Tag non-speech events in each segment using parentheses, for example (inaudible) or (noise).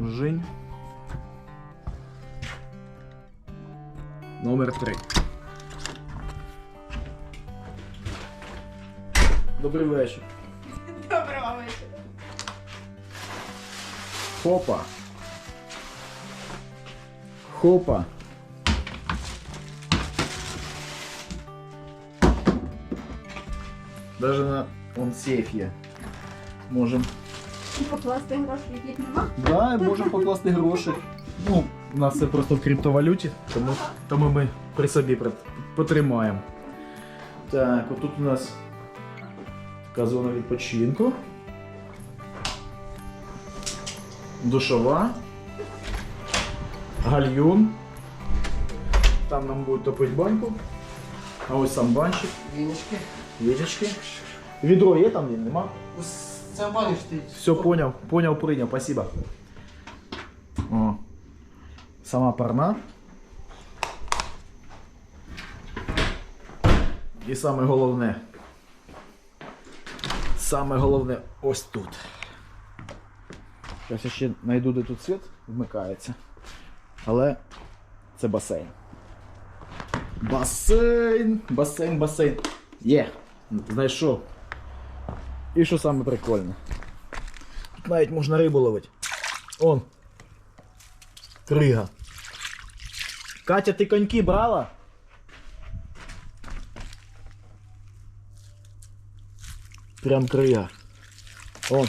Жень. Номер 3. Добрий вечір. Доброго вечора. Хопа. Хопа. Даже на он сейф. Можем. Покласти гроші, яких нема. Да, можемо покласти гроші. Ну, у нас це просто в криптовалюті, тому, тому ми при собі потримаємо. Так, отут у нас така зона відпочинку. Душова. Гальюн. Там нам будуть топити баньку. А ось сам банчик, Віночки. Відро є там, ні, нема? В бані стоїть. Все, понял, понял, принял, спасибо. О. Сама парна. І саме головне. Саме головне ось тут. Зараз я ще знайду, де тут світ вмикається. Але це басейн. Басейн! Басейн, басейн. Є! Знайшов. І що саме прикольне? Тут навіть можна рибу ловити. Он. Крига. Катя, ти коньки брала? Прям крига. Он.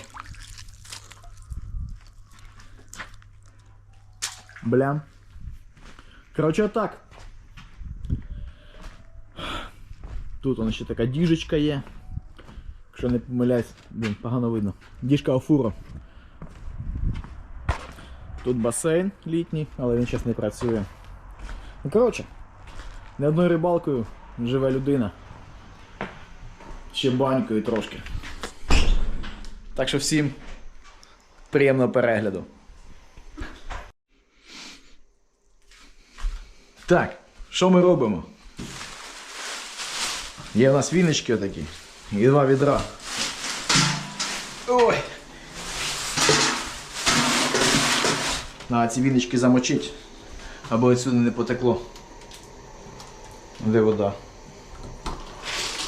Блям. Короче, отак. Тут вона ще така діжечка є. Якщо не помиляюсь, блін, погано видно. Діжка офура. Тут басейн літній, але він зараз не працює. Ну, коротше, не одною рибалкою живе людина. Ще банькою трошки. Так що всім приємного перегляду. Так, що ми робимо? Є у нас віночки отакі. І два відра. Ой! На ці віночки замочить, аби отсюди не потекло. Де вода?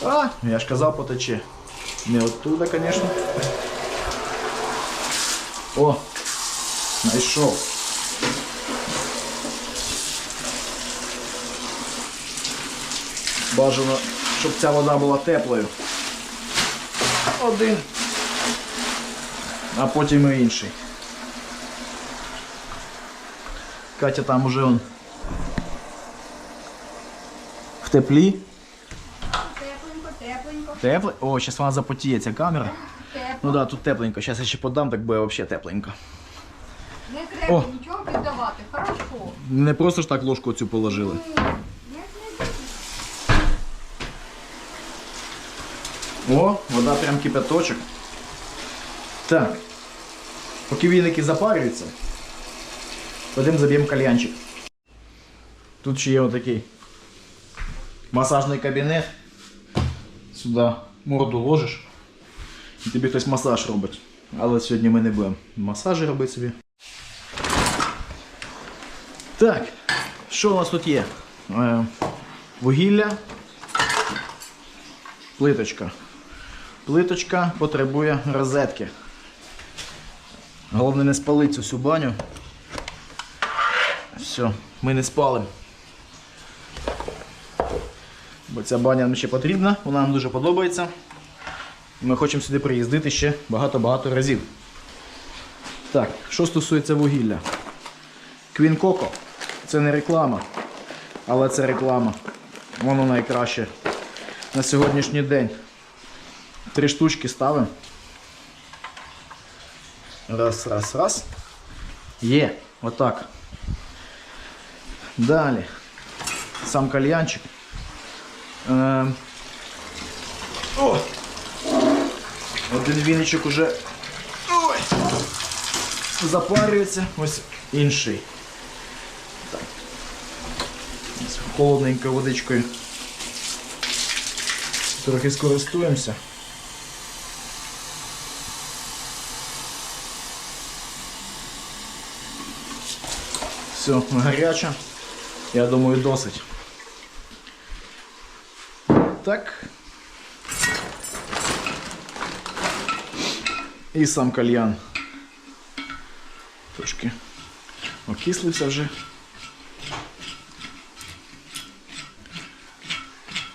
А, я ж казав, потече. Не оттуда, звісно. О! Знайшов. Бажано, щоб ця вода була теплою. Один. А потім і інший. Катя там уже он в теплі. Тепленько, тепленько, Тепло. О, зараз вона запотіє ця камера. тепло. Ну да, тут тепленько. Зараз я ще подам, так буде взагалі тепленько. Не треба О. нічого піддавати. Хорошо. Не просто ж так ложку цю положили. Ні. Як не О, вода прям кипяточок. Так. Поки віники запарюються, пойдемо заб'ємо кальянчик. Тут ще є отакий масажний кабінет. Сюди морду ложиш. І тобі хтось масаж робить. Але сьогодні ми не будемо масажі робити собі. Так, що у нас тут є? Е, вугілля, плиточка. Плиточка потребує розетки. Головне не спалити цю баню. Все, ми не спалимо. Бо ця баня нам ще потрібна, вона нам дуже подобається. Ми хочемо сюди приїздити ще багато-багато разів. Так, що стосується вугілля. Квін Коко. Це не реклама, але це реклама. Воно найкраще на сьогоднішній день. Три штучки ставимо. Раз, раз, раз. Є. Отак. Далі. Сам кальянчик. Е, О! Один віничок уже Ой! запарюється. Ось інший. Так. З холодненькою водичкою. Трохи скористуємося. Все, гаряча. Я думаю, досить. Так. І сам кальян. Трошки окислився вже.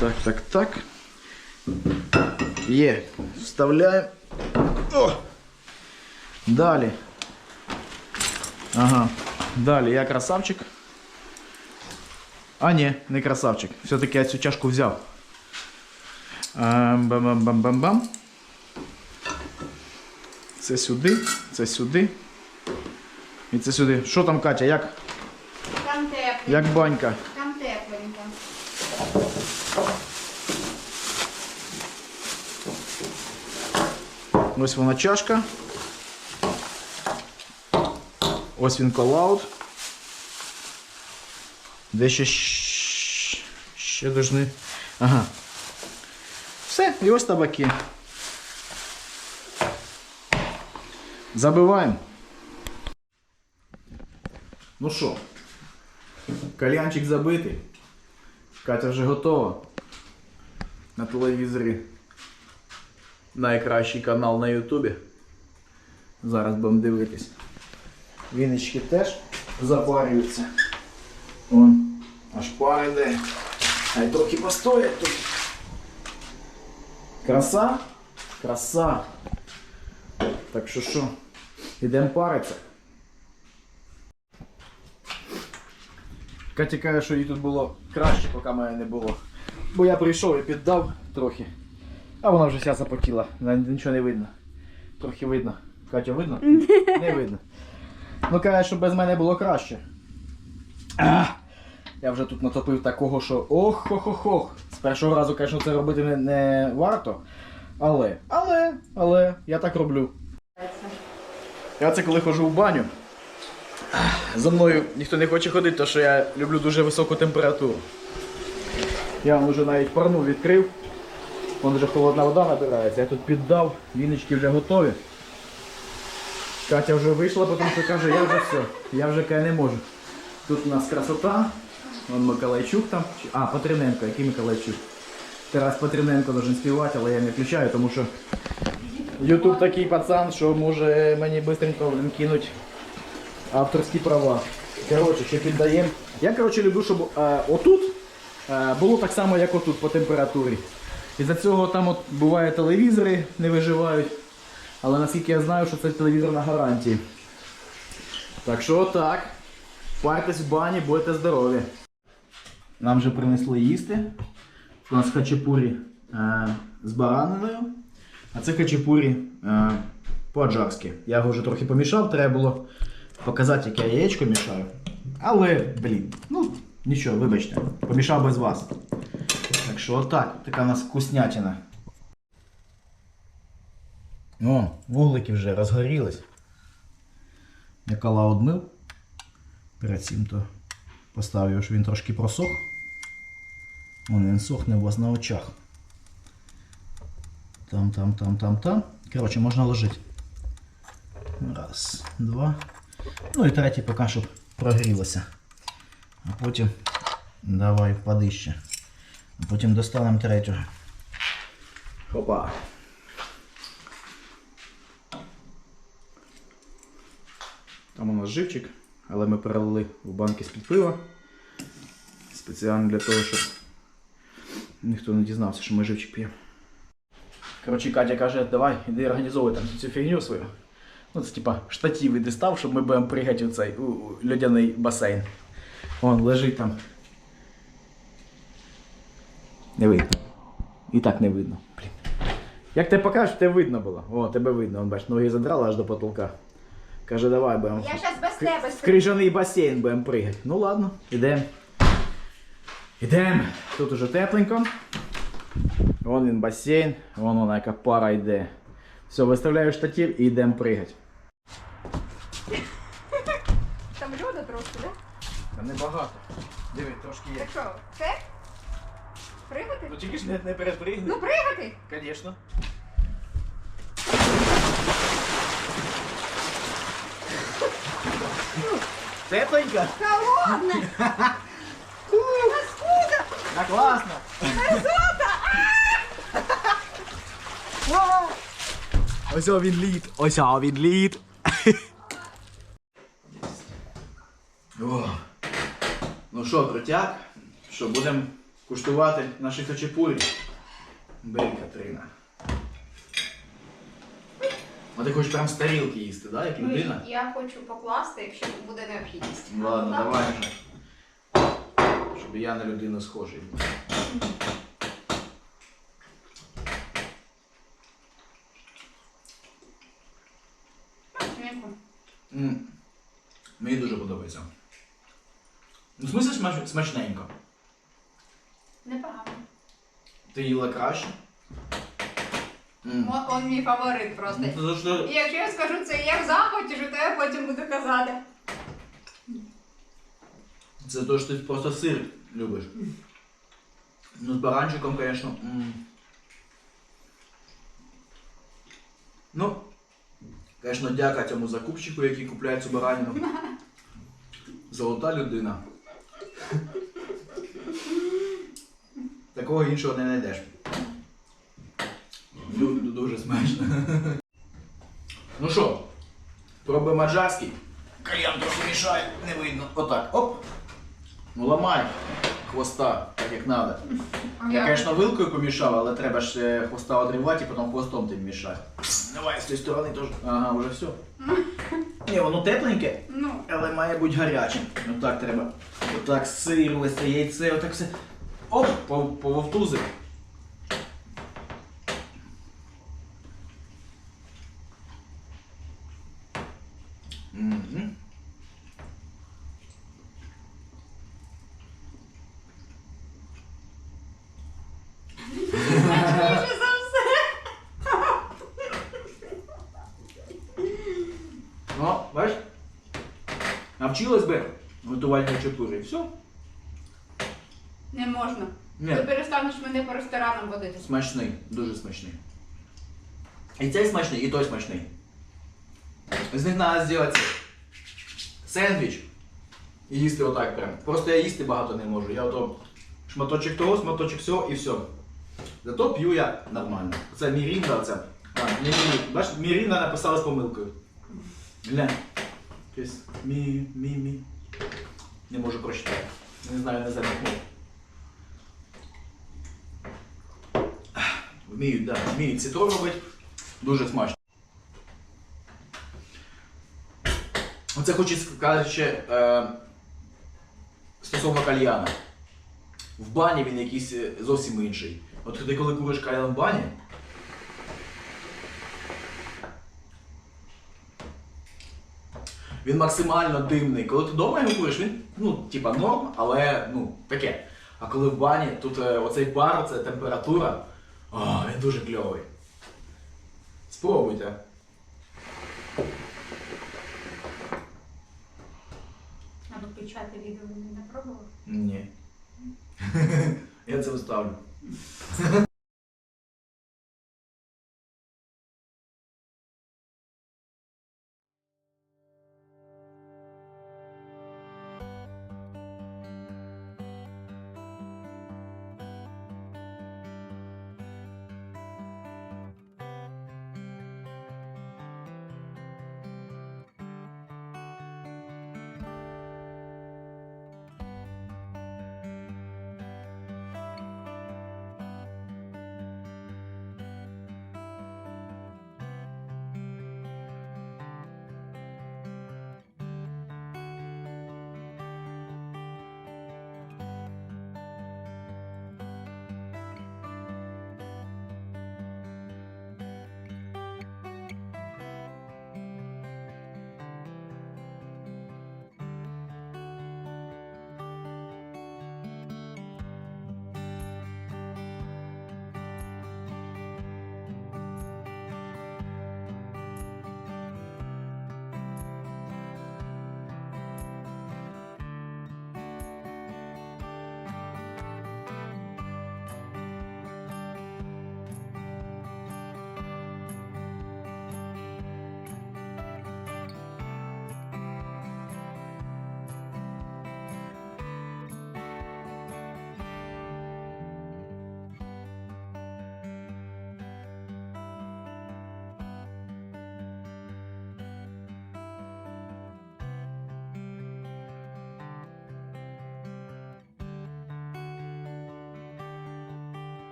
Так, так, так. Є. Вставляємо. О! Далі. Ага. Далі я красавчик. А, ні, не красавчик. Все-таки я цю чашку взяв. Ем, Бам-бам-бам-бам-бам. Це сюди, це сюди. І це сюди. Що там, Катя? Як, Там тепленько. як банька? Там тепленько. Ось вона чашка. Ось він колаут. Де ще ще должны. Ага. Все, і ось табаки. Забиваємо. Ну що, кальянчик забитий. Катя вже готова. На телевізорі найкращий канал на Ютубі. Зараз будемо дивитись. Віночки теж запарюються. Вон, аж пар іде. А й трохи постоять тут. Краса? Краса. Так що що, ідемо паритися. Катя каже, що їй тут було краще, поки мене не було. Бо я прийшов і піддав трохи. А вона вже вся запотіла, нічого не видно. Трохи видно. Катя, видно? (laughs) Не видно. Ну каже, що без мене було краще. А, я вже тут натопив такого, що ох-хо-хо-хох. З першого разу, звісно, це робити не, не варто. Але, але, але, я так роблю. Я це коли ходжу в баню. За мною ніхто не хоче ходити, тому що я люблю дуже високу температуру. Я вам вже навіть парну відкрив. Вон вже холодна вода набирається. Я тут піддав, віночки вже готові. Катя вже вийшла, тому що каже, я вже все, я вже каже, не можу. Тут у нас красота. Вон Миколайчук там. А, Патриненко, який Миколайчук? Тарас Патриненко должен співати, але я не включаю, тому що Ютуб такий пацан, що може мені швидко кинуть авторські права. Коротше, ще піддаємо. Я коротше люблю, щоб е, отут е, було так само, як отут по температурі. Із-за цього там от буває телевізори не виживають. Але наскільки я знаю, що це телевізор на гарантії. Так що отак. Парьтесь в бані, будете здорові. Нам вже принесли їсти. У нас хачапурі е, з бараниною, а це хачапурі е, по-аджарськи. Я його вже трохи помішав, треба було показати, як я яєчко мішаю. Але, блін, ну нічого, вибачте, помішав без вас. Так що отак, така у нас вкуснятина. О, вуглики вже розгорілись. Я кала одмив. Перед цим то поставив, щоб він трошки просох. Вон він сохне у вас на очах. Там, там, там, там, там. Коротше, можна ложити. Раз, два. Ну і третій поки щоб прогрілося. А потім давай впади. А потім достанемо третього. Хопа. Там у нас живчик, але ми перелили в банки з-під пива. Спеціально для того, щоб ніхто не дізнався, що ми живчик п'ємо. Коротше, Катя каже, давай, іди організовуй там цю фігню свою. Ну, це типа штатів іди став, щоб ми будемо пригати у цей у, льодяний басейн. Вон лежить там. Не видно. І так не видно. Блін. Як ти покажеш, тебе видно було. О, тебе видно, Вон, бачиш, ноги задрала аж до потолка. Каже, давай будемо. Я зараз без тебе В крижаний басейн будемо пригати. Ну ладно, ідемо. Ідемо. Тут уже тепленько. Вон він басейн, вон вона яка пара йде. Все, виставляю штатив і йдемо пригати. Там льоду трошки, да? Та небагато. Диви, трошки є. Так що, все? Пригати? Ну тільки ж не, не перепригни. Ну пригати! Звісно. Тепленько? Холодне! Откуда? Да класно! Ось о він лід! Ось о він лід! О. Ну що, крутяк? Що, будемо куштувати наші хачапурі? Бери, Катерина. А ти хочеш прям з тарілки їсти, да, як людина? Я хочу покласти, якщо буде необхідність. Ладно, давай. Щоб я на людину схожий був. М. Мені дуже подобається. Ну, в смысле смач- смачненько. Непогано. Ти їла краще? М. Он мій фаворит просто. Ну, то, що... І якщо я скажу це я в захваті, що то я потім буду казати. Це то, що ти просто сир любиш. Ну, з баранчиком, звісно. м. Ну, звісно, дяка цьому закупщику, який купляє цю баранину. (laughs) Золота людина. Такого іншого не знайдеш. Ду- ду- Дуже смачно. Ну що, пробуємо аджарський. Кальян трохи мішає, не видно. Отак, оп. Ну ламай хвоста, так як треба. Я, звісно, вилкою помішав, але треба ж е, хвоста одрівати і потім хвостом тим мішати. Давай з цієї сторони теж. Ага, вже все. (laughs) Ні, воно тепленьке, Ну, але має бути гарячим. Отак треба. Отак сир, ось це яйце, отак все. Оп, по, пововтузив. Мгм. більше за все. Ну, бачиш? Навчилась би готувати хачапури. Все. Не можна. Ні. Ти перестанеш мене по ресторанам водити. Смачний, дуже смачний. І цей смачний, і той смачний. З них треба зробити сендвіч. І їсти отак прям. Просто я їсти багато не можу. Я ото шматочок того, шматочок всього і все. Зато п'ю я нормально. Це мірінда, це. А, не мірінда. Бачиш, мірінда написала з помилкою. Глянь. Якесь мі, мі, мі. Не можу прочитати. Не знаю, не знаю. Вміють, да, вміють цитрон робити. Дуже смачно. Оце хочу сказати ще е, стосовно кальяна. В бані він якийсь е, зовсім інший. От ти коли куриш кальян в бані. Він максимально димний. Коли ти вдома його куриш, він ну, типа норм, але ну, таке. А коли в бані, тут е, оцей пар, це температура. О, він дуже кльовий. Спробуйте. А виключати відео не пробував? Ні. (laughs) Я це вставлю.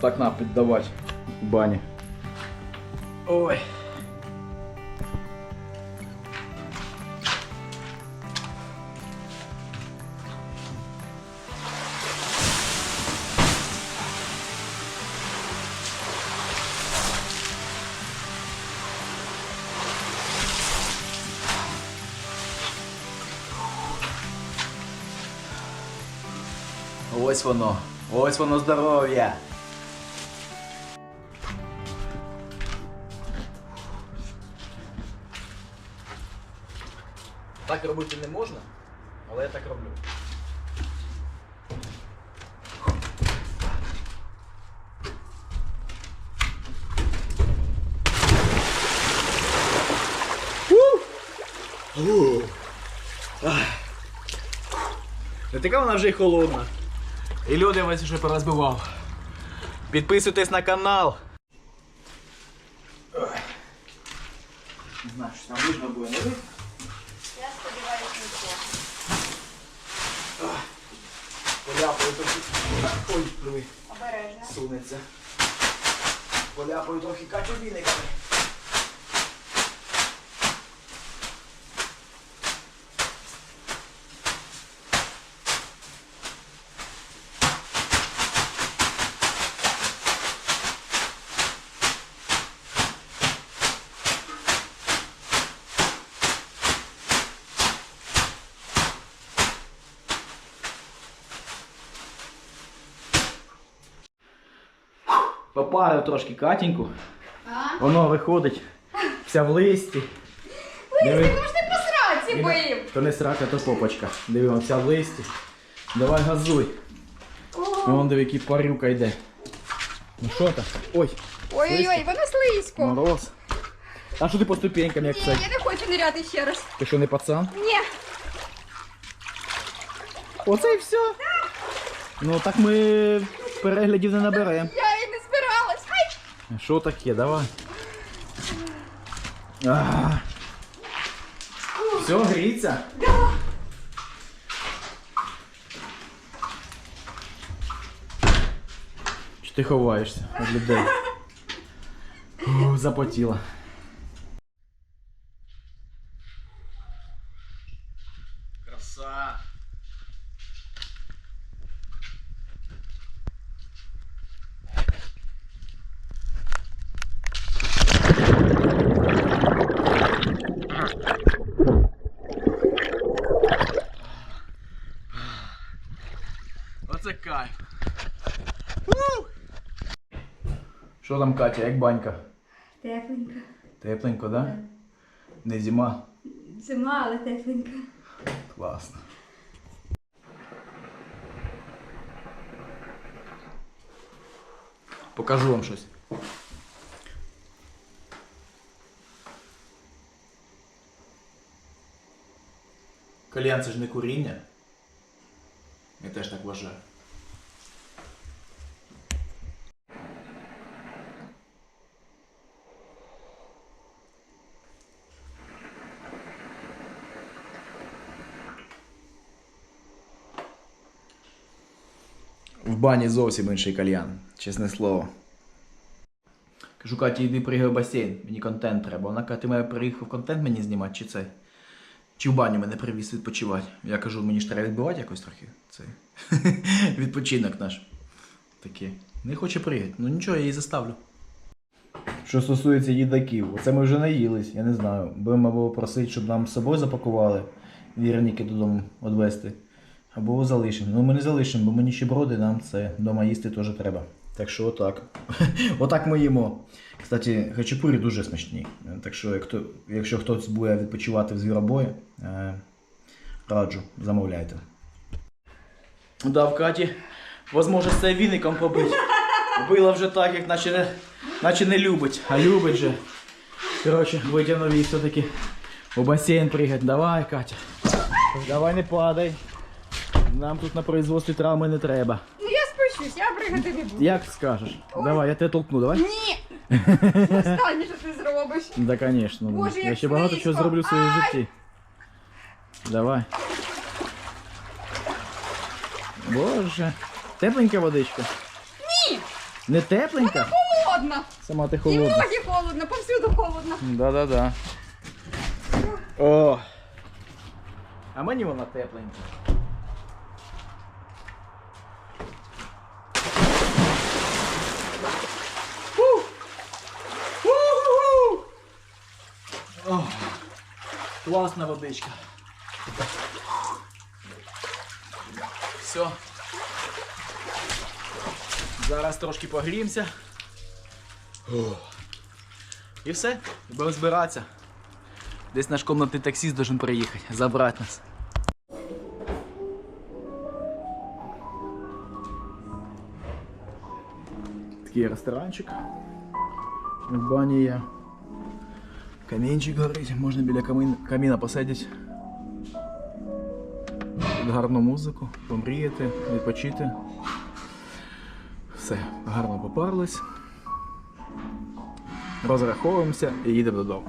Так на піддавати бані. Ой. Ось воно. Ось воно здоров'я. Так робити не можна, але я так роблю. Не така вона вже й холодна. І люди весь вже порозбивав. Підписуйтесь на канал. Не знаю, що там видно буде, не видно. Я сподіваюся, нічого. Поляпаю трохи. Ой, плюй. Обережно. сунеться. Поляпаю трохи Катю віниками. Трошки Катіньку. А? Воно виходить вся в листі. Диви. Лисі, ну ж ти по сраці бив. То не срака, то попочка. Диви, вон вся в листі. Давай газуй. О, Вон диви, який парюка йде. Ну що там? Ой, Ой-ой-ой, воно слизько. мороз. А що ти по ступенькам, як Ні, це? я не хочу ниряти ще раз. Ти що не пацан? Ні. Оце і все. Ну так ми переглядів не наберемо. Я і не збиралась. Ай! Що таке, давай. А. Все, гріться? Чи ти ховаєшся від людей? Запотіла. Краса. Оце кайф. Що там, Катя, як банька? Тепленька. Тепленько, да? Не зима. Зима, але тепленька. Класно. Покажу вам щось. Кальян це ж не куріння. Я теж так вважаю. Бані зовсім інший кальян, чесне слово. Кажу, Каті, йди пригай в басейн, мені контент треба. Вона каже, ти мене приїхав контент мені знімати, чи це? Чи в баню мене привіз відпочивати? Я кажу, мені ж треба відбивати якось трохи. Цей (laughs) відпочинок наш. Такий. Не хоче приїхати. Ну нічого, я її заставлю. Що стосується їдаків, оце ми вже наїлись, я не знаю. Будемо або просити, щоб нам з собою запакували вірніки додому відвезти. Або залишимо. Ну ми не залишимо, бо ми ніщеброди, нам це вдома їсти теж треба. Так що отак. (laughs) отак ми їмо. Кстати, хачапурі дуже смачні. Так що, як то, якщо хтось буде відпочивати в звіробої, е, раджу, замовляйте. Да, в Каті, можливо, це віником побить. Била вже так, як наче не, наче не любить, а любить же. Коротше, витягнув її все-таки у басейн пригать. Давай, Катя. Давай не падай. Нам тут на производстві травми не треба. Ну я спущусь, я пригати не буду. Як скажеш? Давай, я тебе толкну, давай. Ні! Останнє, що ти зробиш. Да, конечно. Боже, я як ще багато слизько. чого зроблю в своєму Ай! житті. Давай. Боже. Тепленька водичка. Ні! Не тепленька? Холодно. Сама ти І холодна. ноги холодно, повсюду холодно. Да-да-да. О! А мені вона тепленька. О, Класна водичка. Все. Зараз трошки погріємося. І все, будемо збиратися. Десь наш комнатний таксист должен приїхати, забрати нас. Такий ресторанчик. В бані є. Камінчик горить, можна біля камін... каміна посидіти. Гарну музику, помріяти, відпочити. Все, гарно попарились. Розраховуємося і їдемо додому.